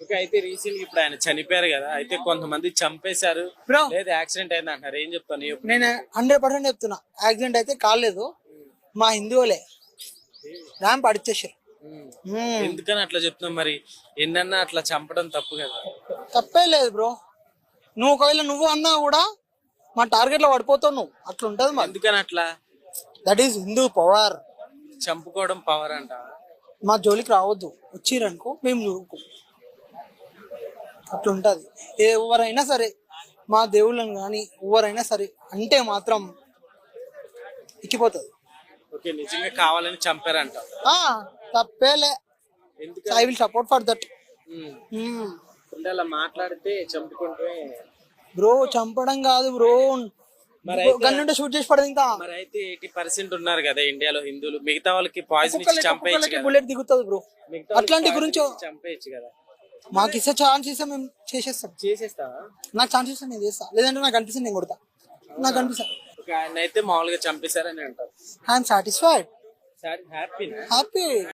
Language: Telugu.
ఓకే అయితే రీసెంట్గా ఇప్పుడు ఆయన చనిపోయారు కదా అయితే కొంతమంది చంపేశారు. బ్రో లేదా యాక్సిడెంట్ అయింది అంటారు ఏం చెప్తాను? నేను హండ్రెడ్ పర్సెంట్ చెప్తున్నా. యాక్సిడెంట్ అయితే కాలేదు. మా హిందువులే ర్యాంప్ అడిచేసారు. ఉమ్. ఎందుకని అట్లా చెప్తున్నావు మరి? ఎన్నన్నా అట్లా చంపడం తప్పు కదా. తప్పే లేదు బ్రో నువ్వు ఒకవేళ నువ్వు అన్నా కూడా మా టార్గెట్లో పడిపోతావు నువ్వు. అట్లా ఉంటది మా ఎందుకని అట్లా? దట్ ఈస్ హిందూ పవర్ చంపుకోవడం పవర్ అంట మా జోలికి రావద్దు. వచ్చిరనుకో మేము చూడుకో అట్లా ఉంటది ఎవరైనా సరే మా దేవుళ్ళని కానీ ఎవరైనా సరే అంటే మాత్రం ఎక్కిపోతుంది. ఓకే నిజంగా కావాలని చంపారంట. తప్పేలే. I will support for that అలా మాట్లాడితే చంపుకుంటే? బ్రో చంపడం కాదు బ్రో. గన్నుంటే షూట్ చేసి పడదు ఇంకా. మరి అయితే ఎయిటీ పర్సెంట్ ఉన్నారు కదా ఇండియాలో హిందువులు. మిగతా వాళ్ళకి పాయిజన్ చంపేయచ్చు బుల్లెట్ దిగుతుంది బ్రో. అట్లాంటి గురించి చంపేయచ్చు కదా. మాకు ఇస్తే ఛాన్స్ ఇస్తే మేము చేసేస్తాం. చేసేస్తావా? నాకు ఛాన్స్ ఇస్తే నేను చేస్తా. లేదంటే నాకు అనిపిస్తుంది నేను కొడతా. నాకు అనిపిస్తుంది. ఒక ఆయన అయితే మామూలుగా చంపేశారని అంటారు. I'm satisfied హ్యాపీనా happy